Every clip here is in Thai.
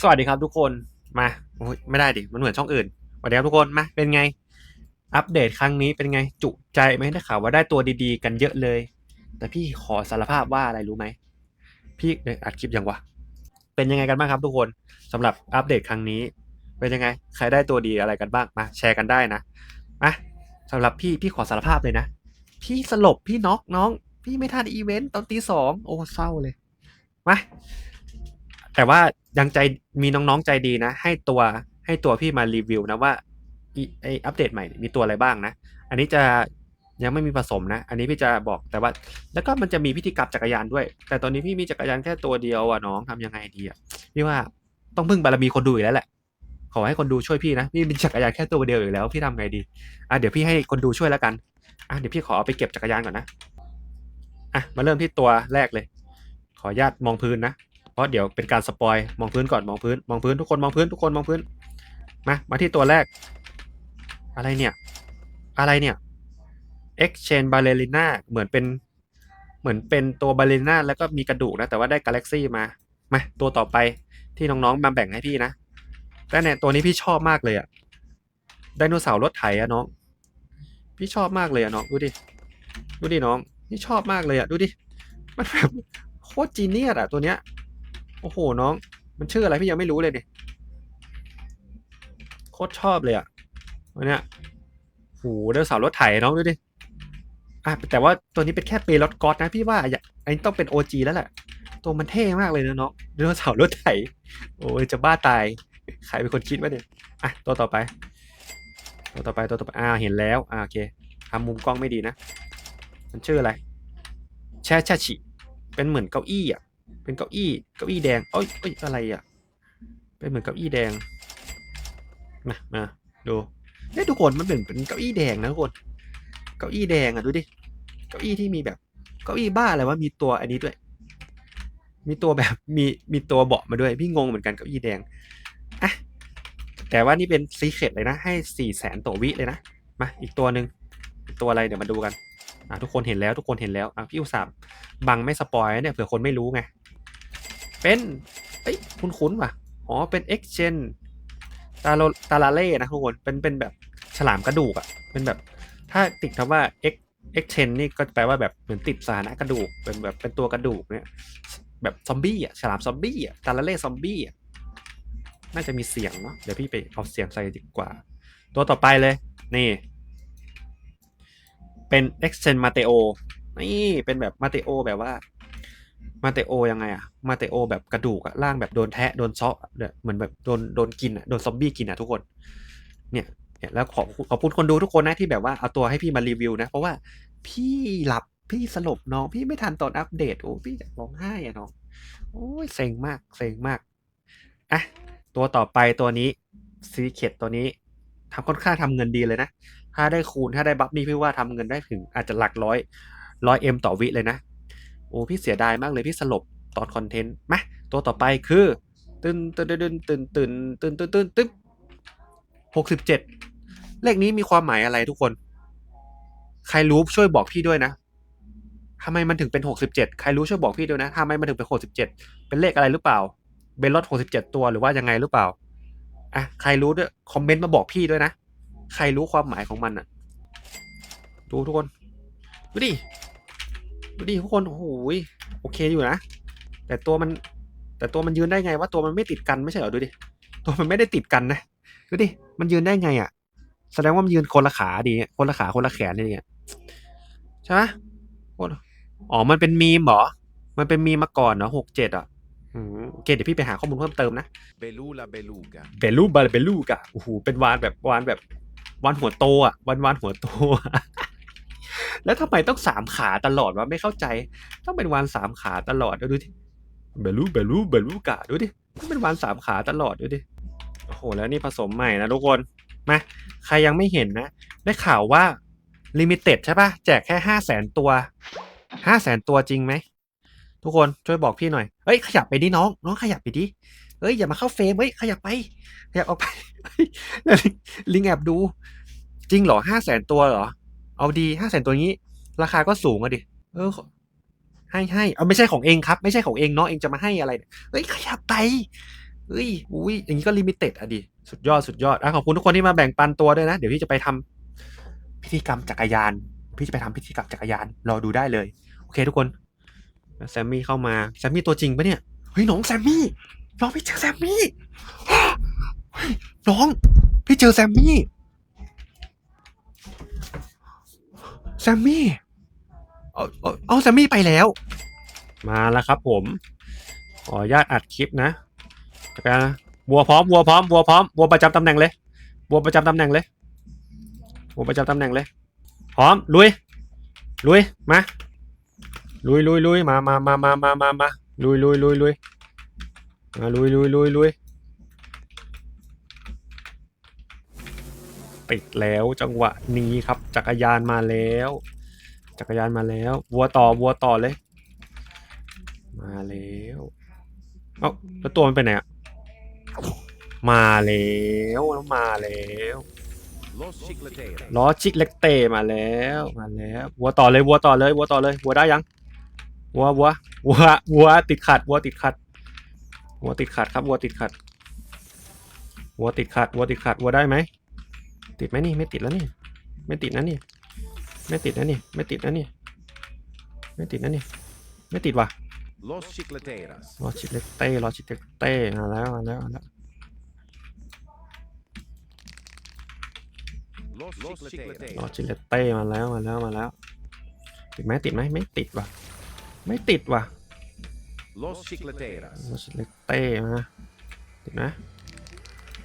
สวัสดีครับทุกคนมาโอ้ยไม่ได้ดิมันเหมือนช่องอื่นสวัสดีครับทุกคนมาเป็นไง อัปเดตครั้งนี้เป็นไงจุใจไหมได้ข่าวว่าได้ตัวดีๆ กันเยอะเลย แต่พี่ขอสารภาพว่าอะไรรู้ไหมพี่เนี่ยอัดคลิปยังวะเป็นยังไงกันบ้างครับทุกคนสำหรับอัปเดตครั้งนี้ เป็นยังไง ใครได้ตัวดีอะไรกันบ้างมาแชร์กันได้นะมาสำหรับพี่พี่ขอสารภาพเลยนะ พี่สลบพี่น็อกน้อง พี่ไม่ทันอีเวนต์ตอนตีสองโอ้เศร้าเลยมาแต่ว่า ยังใจมีน้องๆใจดีนะ ให้ตัวให้ตัวพี่มารีวิวนะว่าไออัปเดตใหม่มีตัวอะไรบ้างนะ อันนี้จะยังไม่มีผสมนะ อันนี้พี่จะบอกแต่ว่า แล้วก็มันจะมีพิธีกรรมจักรยานด้วย แต่ตอนนี้พี่มีจักรยานแค่ตัวเดียวอะน้องทำยังไงดีอะพี่ว่าต้องพึ่งบารมีคนดูอีกแล้วแหละ ขอให้คนดูช่วยพี่นะพี่มีจักรยานแค่ตัวเดียวอยู่แล้วพี่ทำไงดีอะเดี๋ยวพี่ให้คนดูช่วยแล้วกันอะเดี๋ยวพี่ขอเอาไปเก็บจักรยานก่อนนะอะมาเริ่มที่ตัวแรกเลย ขออนุญาตมองพื้นนะ เพราะเดี๋ยวเป็นการสปอยมองพื้นก่อนมองพื้น มองพื้นทุกคนมองพื้นทุกคนมองพื้นมามาที่ตัวแรก อะไรเนี่ย อะไรเนี่ย Exchange Ballerina เหมือนเป็นเหมือนเป็นตัว Ballerina แล้วก็มีกระดูกนะ แต่ว่าได้ Galaxy มามาตัวต่อไปที่น้องๆมาแบ่งให้พี่นะ แต่เนี่ยตัวนี้พี่ชอบมากเลยอะไดโนเสาร์รถไถอะน้อง พี่ชอบมากเลยอะน้องดูดิ ดูดิน้องพี่ชอบมากเลยอะดูดิ มันแบบโคตรจีเนียสอะตัวเนี้ย อ้โหน้อง มันชื่ออะไรพี่ยังไม่รู้เลยเนี่ยโคตรชอบเลยอะตัวเนี้ยโหไดโนสาร์รถไถน้องดูดิอะแต่ว่าตัวนี้เป็นแค่เปรถก๊อตนะพี่ว่าอย่าอันนี้ต้องเป็น OG แล้วแหละตัวมันเท่มากเลยนะน้องไดโนสาร์รถไถโอ้ยจะบ้าตายใครเป็นคนคิดวะเนี่ยอะตัวต่อไป ตัวต่อไปตัวต่อไปอ่าเห็นแล้วอ่าโอเคทำมุมกล้องไม่ดีนะ มันชื่ออะไรแชชาชิเป็นเหมือนเก้าอี้อะ เป็นเก้าอี้เก้าอี้แดงเอ้ยเอ้ยอะไรอะ เป็นเหมือนเก้าอี้แดงมามาดูเนี่ยทุกคนมันเป็นเป็นเก้าอี้แดงนะทุกคน เก้าอี้แดงอะดูดิ เก้าอี้ที่มีแบบ เก้าอี้บ้าอะไรวะมีตัวอันนี้ด้วย มีตัวแบบมีมีตัวเบาะมาด้วย พี่งงเหมือนกันเก้าอี้แดงอะแต่ว่านี่เป็นซีเคร็ตเลยนะ ให้สี่แสนตัววิเลยนะ มาอีกตัวหนึ่งตัวอะไรเดี๋ยวมาดูกัน อะทุกคนเห็นแล้วทุกคนเห็นแล้วอะพี่อุตส่าห์บังไม่สปอยเนี่ยเผื่อคนไม่รู้ไง เป็นเอ้ยคุ้นๆว่ะอ๋อเป็น Exchange ตาโลตาลาเล่นะทุกคนเป็นเป็นแบบฉลามกระดูกอะ่ะเป็นแบบถ้าติดคำว่า X Exchange นี่ก็แปลว่าแบบเหมือนติดสถานะกระดูกเป็นแบบเป็นตัวกระดูกเนี่ยแบบซอมบี้อะฉลามซอมบี้อะตาลาเล่ซอมบี้อะน่าจะมีเสียงเนาะเดี๋ยวพี่ไปเอาเสียงใส่ดีกว่า ตัวต่อไปเลย นี่ เป็น Exchange Mateo นี่เป็นแบบมาเตโอแบบว่ามาเตโอยังไงอะมาเตโอแบบกระดูกอะร่างแบบโดนแทะโดนซาะเนี่ยเหมือนแบบโดนโดนกินอะโดนซอมบี้กินอะทุกคน เนี่ยเนี่ยแล้วขอขอบคุณคนดูทุกคนนะที่แบบว่าเอาตัวให้พี่มารีวิวนะ เพราะว่าพี่หลับพี่สลบน้องพี่ไม่ทันตอนอัปเดตโอ้พี่อยากร้องไห้อะน้องโอ้ยเซ็งมากเซ็งมากอะตัวต่อไปตัวนี้ซีเคตตัวนี้ทำค่อนข้างทำเงินดีเลยนะ ถ้าได้คูณถ้าได้บัฟนี่พี่ว่าทำเงินได้ถึงอาจจะหลักร้อยร้อยเอ็มต่อวิเลยนะ โอ้พี่เสียดายมากเลยพี่สลบตอนคอนเทนต์มาตัวต่อไปคือตื่นตื่นตื่นตื่นตื่นตื่นตื่นตื่นตึ๊บหกสิบเจ็ดเลขนี้มีความหมายอะไรทุกคน ใครรู้ช่วยบอกพี่ด้วยนะทำไมมันถึงเป็นหกสิบเจ็ดใครรู้ช่วยบอกพี่ด้วยนะทำไมมันถึงเป็นหกสิบเจ็ดเป็นเลขอะไรหรือเปล่าเป็นรถหกสิบเจ็ดตัวหรือว่ายังไงหรือเปล่าอะใครรู้ด้วยคอมเมนต์มาบอกพี่ด้วยนะ ใครรู้ความหมายของมันอะดูทุกคน ดูดิ ดูดิทุกคน โอ้โหยโอเคอยู่นะ แต่ตัวมัน แต่ตัวมันยืนได้ไงว่าตัวมันไม่ติดกันไม่ใช่เหรอ ดูดิ ตัวมันไม่ได้ติดกันนะ ดูดิ มันยืนได้ไงอะแสดงว่ามันยืนคนละขาดีคนละขาคนละแขนนี่เนี่ยใช่ไหมคนอ๋อ มันเป็นมีมเหรอ มันเป็นมีมมาก่อนเนาะหกเจ็ดอะอืมโอเคเดี๋ยวพี่ไปหาข้อมูลเพิ่มเติมนะ Belula beluga. เบลูบาเบลูกะโอ้โห เป็นวานแบบวานแบบ วานหัวโตอะวานวานหัวโตอะแล้วทำไมต้องสามขาตลอดวะไม่เข้าใจ ต้องเป็นวานสามขาตลอดดูดิเบลูเบลูเบลูกะดูดิต้องเป็นวานสามขาตลอดดูดิโอ้โหแล้วนี่ผสมใหม่นะทุกคนมาใครยังไม่เห็นนะ ได้ข่าวว่าลิมิเต็ดใช่ปะแจกแค่ห้าแสนตัวห้าแสนตัวจริงไหม ทุกคนช่วยบอกพี่หน่อย เฮ้ย ขยับไปดิน้อง น้องขยับไปดิ เฮ้ยอย่ามาเข้าเฟรมเฮ้ยขยับไปขยับออกไป ลิงแอบดู จริงเหรอห้าแสนตัวเหรอ เอาดีห้าแสนตัวนี้ ราคาก็สูงอะดิเออให้ให้เอาไม่ใช่ของเองครับ ไม่ใช่ของเองเนาะเองจะมาให้อะไรเนี่ยเฮ้ยขยับไปเฮ้ยอุ้ยอย่างนี้ก็ลิมิเต็ดอะดิสุดยอดสุดยอดอะขอบคุณทุกคนที่มาแบ่งปันตัวด้วยนะ เดี๋ยวพี่จะไปทำพิธีกรรมจักรยาน พี่จะไปทำพิธีกรรมจักรยานรอดูได้เลย โอเคทุกคนแซมมี่เข้ามาแซมมี่ตัวจริงปะเนี่ยเฮ้ยน้องแซมมี่ น้องพี่เจอแซมมี่น้อง พี่เจอแซมมี่ แซมมี่ เอาเอาเอาแซมมี่ไปแล้ว มาแล้วครับผม ขออนุญาตอัดคลิปนะจันวัวพร้อมวัวพร้อมวัวพร้อมวัวประจำตำแหน่งเลยวัวประจำตำแหน่งเลยวัวประจำตำแหน่งเลย พร้อมลุยลุยมาลุยลุยลุยมามามามามามามาลุยลุยลุยลุย มาลุยลุยลุยลุยติดแล้วจังหวะนี้ครับ จักรยานมาแล้ว จักรยานมาแล้ววัวต่อวัวต่อเลย มาแล้วเอ้าแล้วตัวมันไปไหนอะมาแล้วแล้วมาแล้วล้อชิกเล็กเตมาแล้วมาแล้ววัวต่อเลยวัวต่อเลยวัวต่อเลยวัวได้ยังวัววัววัววัวติดขัดวัวติดขัด วัวติดขัดครับวัวติดขัดวัวติดขัดวัวติดขัดวัวได้ไหมติดไหมนี่ไม่ติดแล้วนี่ไม่ติดนะนี่ไม่ติดนะนี่ไม่ติดนะนี่ไม่ติดนะนี่ไม่ติดว่ะ Los Chicleteras. รอชิกเล็กเต้รอชิกเล็กเต้มาแล้วมาแล้วมาแล้ว Los Chicleteras. รอชิกเล็กเต้มาแล้วมาแล้วมาแล้ว ติดไหมติดไหมไม่ติดว่ะไม่ติดว่ะ Los Chicleteras. รอชิกเล็กเต้มาติดนะ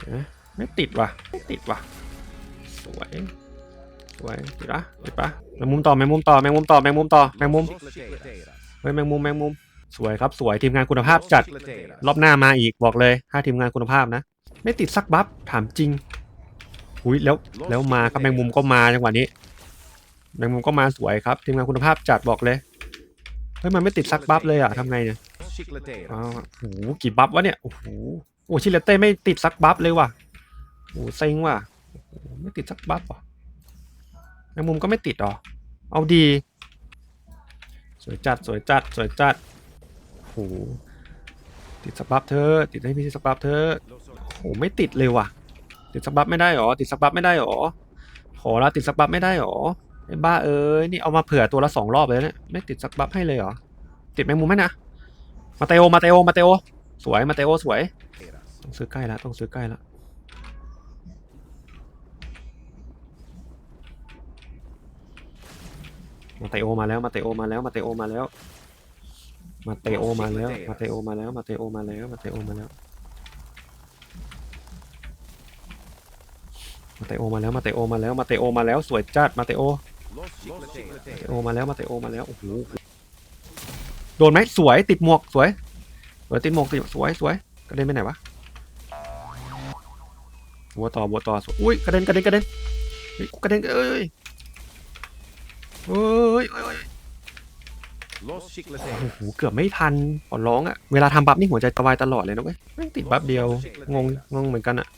ติดไหมไม่ติดว่ะไม่ติดว่ะสวยสวยติดปะติดปะแมงมุมต่อแมงมุมต่อแมงมุมต่อแมงมุมต่อแมงมุม Los Chicleteras. เฮ้ยแมงมุมแมงมุม สวยครับสวยทีมงานคุณภาพ Los จัด Chicleteras. รอบหน้ามาอีกบอกเลย ถ้าทีมงานคุณภาพนะ ไม่ติดสักบัฟถามจริงอุ้ยแล้วแล้วมาครับแมงมุมก็มาจังหวะนี้ แมงมุมก็มาสวยครับ ทีมงานคุณภาพจัดบอกเลยเฮ้ยมันไม่ติดสักบัฟเลยอะทำไงเนี่ย Los Chicleteras. อ้าวโอ้โหกี่บัฟวะเนี่ยโอ้โหโอ้ชิเลเต้ไม่ติดสักบัฟเลยว่ะโอ้เซ็งว่ะโอ้โหไม่ติดสักบัฟว่ะแมงมุมก็ไม่ติดหรอเอาดี สวยจัดสวยจัดสวยจัดโอ้โหติดสักบัฟเธอติดให้พี่สักบัฟเธอโอ้ไม่ติดเลยว่ะ ติดสักบัฟไม่ได้หรอติดสักบัฟไม่ได้หรอขอละติดสักบัฟไม่ได้หรอไอ้บ้าเอ้ยนี่เอามาเผื่อตัวละสองรอบเลยเนี่ยไม่ติดสักบัฟให้เลยเหรอติดแมงมุมไหมนะ มาเตโอ มาเตโอ มาเตโอ สวย มาเตโอ สวย ต้องซื้อใกล้ละ ต้องซื้อใกล้ละมาเตโอ มาแล้ว มาเตโอ มาแล้ว มาเตโอ มาแล้ว มาเตโอ มาแล้ว มาเตโอ มาแล้ว มาเตโอ มาแล้ว มาเตโอ มาแล้ว มาเตโอ มาแล้ว มาเตโอ มาแล้ว มาเตโอ มาแล้ว สวยจัด มาเตโอ Los Chicleteras. โอ มาแล้ว มาเตโอ มาแล้ว โอ้โห โดนไหมสวยติดหมวกสวยสวยติดหมวกติดสวยสวยกระเด็นไปไหนวะบัวต่อบัวต่ออุ้ยกระเด็นกระเด็นกระเด็นกระเด็นเอ้ยเอ้ยเอ้ยโอ้โหเกือบไม่ทันขอร้องอะเวลาทำบัฟนี่หัวใจกระวายตลอดเลยนะเว้ยแม่ติดบัฟเดียวงงงงเหมือนกันอะ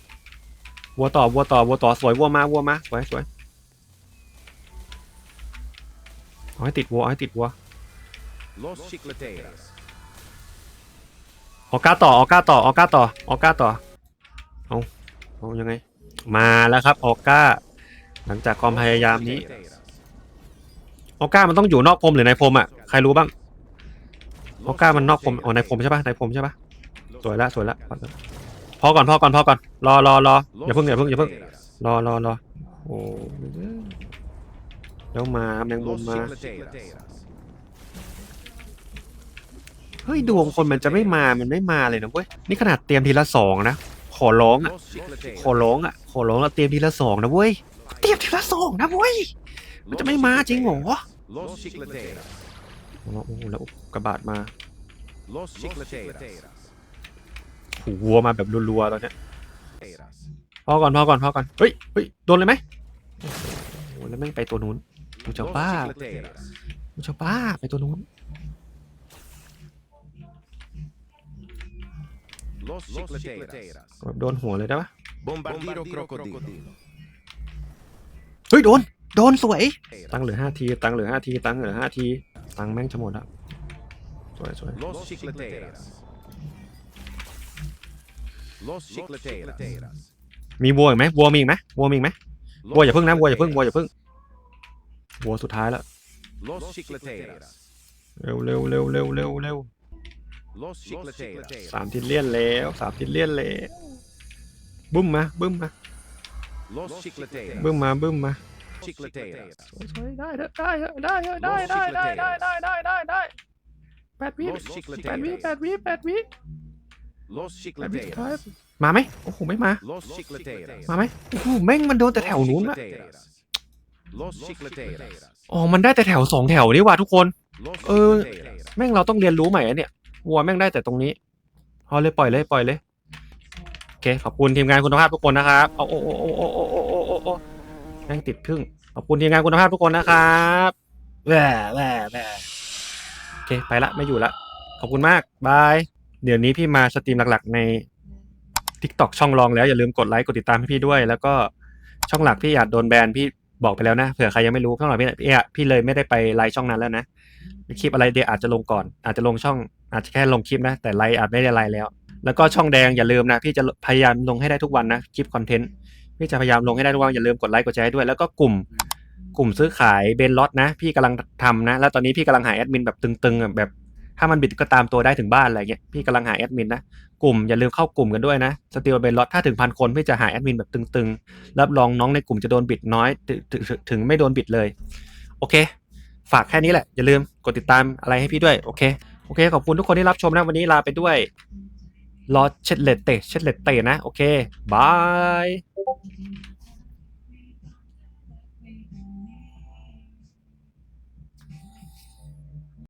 วัวต่อวัวต่อวัวต่อสวยวัวมาวัวมาสวยสวยเอาให้ติดวัวเอาให้ติดวัว Los Chicleteras. ออก้าต่อออก้าต่อออก้าต่อออก้าต่อเอาเอายังไง มาแล้วครับออก้า หลังจากความพยายามนี้ Chicleteras. ออก้ามันต้องอยู่นอกพรมหรือในพรมอะใครรู้บ้างออก้ามันนอกพรมอ๋อในพรมใช่ปะในพรมใช่ปะสวยละสวยละพอก่อนพอก่อนพอก่อนรอรอรออย่าเพิ่งอย่าเพิ่งอย่าเพิ่งรอรอรอโอ้แล้วมาแมงมุม Los มา Chicleteras. เฮ้ยดวงคนมันจะไม่มา มันไม่มาเลยนะเว้ย นี่ขนาดเตรียมทีละสองนะ ขอร้องอะ ขอร้องอะ ขอร้องเราเตรียมทีละสองนะเว้ย เตรียมทีละสองนะเว้ย มันจะไม่มาจริงเหรอโอ้โหแล้วกระบาดมาหูวัวมาแบบรัวๆตอนเนี้ยพอก่อนพอก่อนพอก่อน เฮ้ยเฮ้ยโดนเลยไหมโอ้แล้วแม่ไปตัวนู้นกูจะ Los บ้า Chicleteras. กูจะบ้าไปตัวนู้น Los Chicleteras. แบบโดนหัวเลยได้ปะ Bombardiro Crocodilo. เฮ้ยโดน โดนสวย ตังค์เหลือห้าที ตังค์เหลือห้าที ตังค์เหลือห้าที ตังค์แม่งจะหมดละสวยสวย Los Chicleteras. Los chicleteras. มีวัวอีกไหมวัวมีอีกไหมวัวมีอีกไหมวัวอย่าพึ่งนะวัวอย่าพึ่งวัวอย่าพึ่งวัวสุดท้ายแล้ว Los chicleteras. เร็วเร็วเร็วเร็วเร็วเร็ว Los chicleteras. สามทิศเลี่ยนแล้วสามทิศเลี่ยนแล้วบึ้มมาบึ้มมา Los chicleteras. บึ้มมาบึ้มมา Chicleteras. ได้เถอะได้เถอะได้เถอะได้ได้ได้ได้ได้ได้ได้ได้แปดวิ Los แปดวิ chicleteras. แปดวิแปดวิ Los แปดวิสุดท้าย chicleteras. มาไหมโอ้โหไม่มา Los chicleteras. มาไหมโอ้โหแม่งมันโดนแต่แถวนู้นอะ Chicleteras. Los chicleteras. อ๋อมันได้แต่แถวสองแถวนี่ว่ะทุกคน Los Ờ, chicleteras. แม่งเราต้องเรียนรู้ใหม่อะเนี่ย วัวแม่งได้แต่ตรงนี้เอเลยปล่อยเลยปล่อยเลยโอเคขอบคุณทีมงานคุณภาพทุกคนนะครับเอาโอ้โอ้โอ้โอ้โอ้โอ้โอ้โอ้แม่งติดพึ่งขอบคุณทีมงานคุณภาพทุกคนนะครับแหวแหวแหวโอเคไปละไม่อยู่ละขอบคุณมากบายเดี๋ยวนี้พี่มาสตรีมหลักๆใน TikTok ช่องรองแล้วอย่าลืมกดไลค์กดติดตามให้พี่ด้วย แล้วก็ช่องหลักพี่อาจโดนแบนพี่บอกไปแล้วนะเผื่อใครยังไม่รู้ช่องหลักพี่พี่พี่เลยไม่ได้ไปไลค์ช่องนั้นแล้วนะ คลิปอะไรเดี๋ยวอาจจะลงก่อน อาจจะลงช่องอาจจะแค่ลงคลิปนะ แต่ไลฟ์อาจไม่ได้ไลฟ์แล้ว แล้วก็ช่องแดงอย่าลืมนะ พี่จะพยายามลงให้ได้ทุกวันนะคลิปคอนเทนต์พี่จะพยายามลงให้ได้ทุกวันอย่าลืมกดไลค์กดแชร์ให้ด้วย แล้วก็กลุ่มกลุ่มซื้อขายเบนล็อตนะ พี่กำลังทำนะ แล้วตอนนี้พี่กำลังหาแอดมินแบบตึงๆอะแบบถ้ามันบิดก็ตามตัวได้ถึงบ้านอะไรเงี้ยพี่กำลังหาแอดมินนะกลุ่มอย่าลืมเข้ากลุ่มกันด้วยนะสตีลเบนล็อตถ้าถึงพันคนพี่จะหาแอดมินแบบตึงๆรับรองน้องในกลุ่มจะโดนบิดน้อย ถึงไม่โดนบิดเลย โอเค ฝากแค่นี้แหละ อย่าลืมกดติดตามอะไรให้พี่ด้วย โอเค โอเค ขอบคุณทุกคนที่รับชมนะ วันนี้ลาไปด้วยลอเช็ดเลตเตะเช็ดเลตเตะนะ โอเค บาย